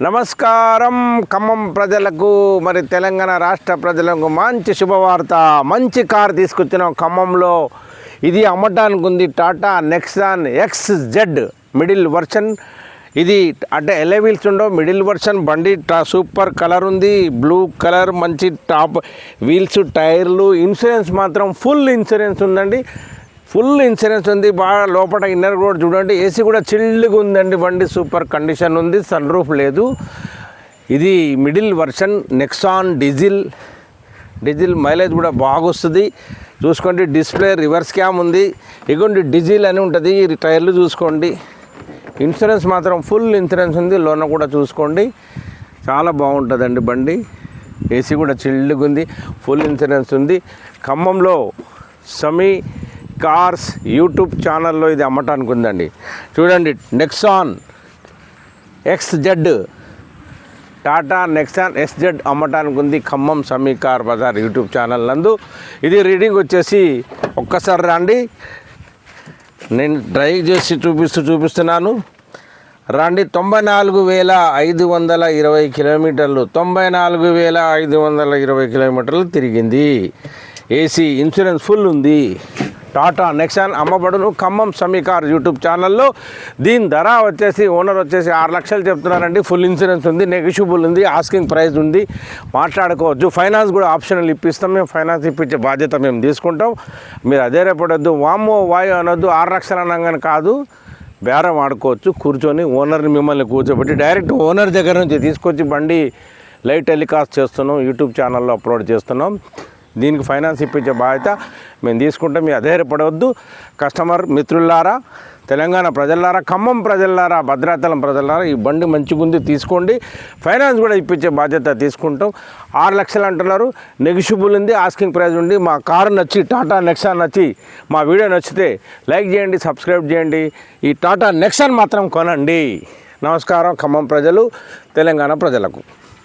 నమస్కారం ఖమ్మం ప్రజలకు మరి తెలంగాణ రాష్ట్ర ప్రజలకు మంచి శుభవార్త మంచి కార్ తీసుకొచ్చినాం ఖమ్మంలో. ఇది అమ్మటానికి ఉంది Tata Nexon X Z middle version. ఇది అంటే ఎలే వీల్స్ ఉండవు మిడిల్ వర్షన్. బండి టా సూపర్ కలర్ ఉంది బ్లూ కలర్ మంచి టాప్ వీల్స్ టైర్లు ఇన్సూరెన్స్ మాత్రం ఫుల్ ఇన్సూరెన్స్ ఉందండి. ఫుల్ ఇన్సూరెన్స్ ఉంది. బాగా లోపల ఇన్నర్ కూడా చూడండి. ఏసీ కూడా చిల్లుగా ఉందండి. బండి సూపర్ కండిషన్ ఉంది. సన్ రూఫ్ లేదు. ఇది middle version Nexon diesel. Diesel mileage కూడా బాగొస్తుంది. చూసుకోండి. డిస్ప్లే రివర్స్ క్యామ్ ఉంది. ఇగోండి డీజిల్ అని ఉంటుంది. టైర్లు చూసుకోండి. ఇన్సూరెన్స్ మాత్రం ఫుల్ ఇన్సూరెన్స్ ఉంది. లోన కూడా చూసుకోండి. చాలా బాగుంటుందండి బండి. ఏసీ కూడా చిల్లుగా ఉంది. ఫుల్ ఇన్సూరెన్స్ ఉంది. ఖమ్మంలో సమీ కార్స్ యూట్యూబ్ ఛానల్లో ఇది అమ్మటానికి ఉందండి చూడండి Nexon X Z Tata Nexon SZ అమ్మటానికి ఉంది Khammam Sami car bazaar YouTube channel నందు. ఇది రీడింగ్ వచ్చేసి ఒక్కసారి రండి. నేను డ్రైవ్ చేసి చూపిస్తూ చూపిస్తున్నాను. రండి తొంభై నాలుగు వేల ఐదు వందల ఇరవై కిలోమీటర్లు తొంభై నాలుగు వేల ఐదు వందల ఇరవై కిలోమీటర్లు తిరిగింది. ఏసీ ఇన్సూరెన్స్ ఫుల్ ఉంది. టాటా నెక్సాన్ అమ్మబడును ఖమ్మం సమీకార్ యూట్యూబ్ ఛానల్లో. దీని ధర వచ్చేసి ఓనర్ వచ్చేసి ఆరు లక్షలు చెప్తున్నారండి. ఫుల్ ఇన్సూరెన్స్ ఉంది నెగిషియబుల్ ఉంది ఆస్కింగ్ ప్రైస్ ఉంది. మాట్లాడుకోవచ్చు. ఫైనాన్స్ కూడా ఆప్షనల్ ఇప్పిస్తాం. మేము ఫైనాన్స్ ఇప్పించే బాధ్యత మేము తీసుకుంటాం. మీరు అదే రేపడొద్దు వామో వాయు అనొద్దు ఆరు లక్షలు అనగానే కాదు. బేరం ఆడుకోవచ్చు కూర్చొని ఓనర్ని మిమ్మల్ని కూర్చోబెట్టి డైరెక్ట్ ఓనర్ దగ్గర నుంచి తీసుకొచ్చి బండి లైవ్ టెలికాస్ట్ చేస్తున్నాం యూట్యూబ్ ఛానల్లో అప్లోడ్ చేస్తున్నాం. దీనికి ఫైనాన్స్ ఇప్పించే బాధ్యత మేము తీసుకుంటే. మీ అధైర్యపడవద్దు కస్టమర్ మిత్రులారా తెలంగాణ ప్రజలారా ఖమ్మం ప్రజలారా భద్రాచలం ప్రజలారా ఈ బండి మంచిగుంది తీసుకోండి. ఫైనాన్స్ కూడా ఇప్పించే బాధ్యత తీసుకుంటాం. ఆరు లక్షలు అంటున్నారు. నెగిషిబుల్ ఉంది ఆస్కింగ్ ప్రైస్ ఉంది. మా కారు నచ్చి టాటా నెక్సాన్ నచ్చి మా వీడియో నచ్చితే లైక్ చేయండి సబ్స్క్రైబ్ చేయండి. ఈ టాటా నెక్సాన్ మాత్రం కొనండి. నమస్కారం ఖమ్మం ప్రజలు తెలంగాణ ప్రజలకు.